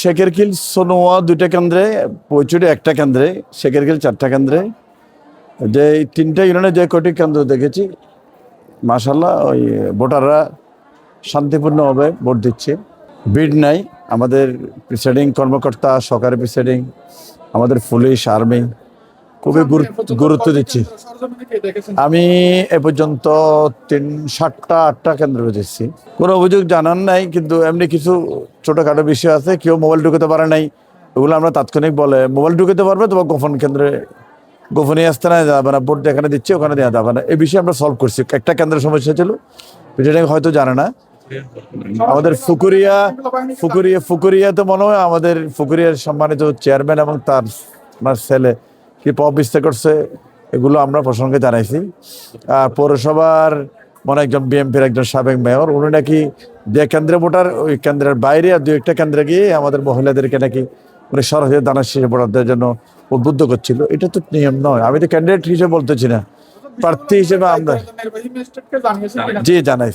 শেখেরখিল সোনোয়া দুইটা কেন্দ্রে পৈচুরি একটা কেন্দ্রে, শেখের কিল চারটা কেন্দ্রে। যে তিনটা ইউনিয়নে যে কটি কেন্দ্র দেখেছি মাসাল্লাহ ওই ভোটাররা শান্তিপূর্ণভাবে ভোট দিচ্ছে। ভিড় নাই, আমাদের প্রিসাইডিং কর্মকর্তা সরকারি প্রিসাইডিং আমাদের পুলিশ আর্মি খুবই গুরুত্ব দিচ্ছি। আমি এ পর্যন্ত তিন সাতটা আটটা কেন্দ্র দিচ্ছি কোনো অভিযোগ জানান নাই কিন্তু এমনি কিছু ছোটোখাটো বিষয় আছে কেউ মোবাইল ঢুকাতে পারে নাই ওগুলো আমরা তাৎক্ষণিক বলে মোবাইল ঢুকাতে পারবে তোমার গোপন কেন্দ্রে গোপনে আসতে না যাবে না ভোট যেখানে দিচ্ছে ওখানে দেওয়া যাবে না। এই বিষয়ে আমরা সলভ করছি। একটা কেন্দ্রের সমস্যা ছিল যেটা হয়তো জানে না। আমাদের ফুকুরিয়া ফুকুরিয়া ফুকুরিয়াতে মনে হয় আমাদের ফুকুরিয়ার সম্মানিত চেয়ারম্যান এবং তার ছেলে কি পপ করছে, এগুলো আমরা প্রসঙ্গে জানাইছি। আর পৌরসভার মনে একজন বিএমপির একজন সাবেক মেয়র, উনি নাকি যে কেন্দ্রে ভোটার, ওই কেন্দ্রের বাইরে আর দু একটা কেন্দ্রে গিয়ে আমাদের মহিলাদেরকে নাকি উনি সরাসরি দানা শেষে ভোটারদের জন্য উদ্বুদ্ধ করছিল। এটা তো নিয়ম নয়। আমি তো ক্যান্ডিডেট হিসেবে বলতেছি না। প্রার্থী হিসেবে আমরা? জি জানাই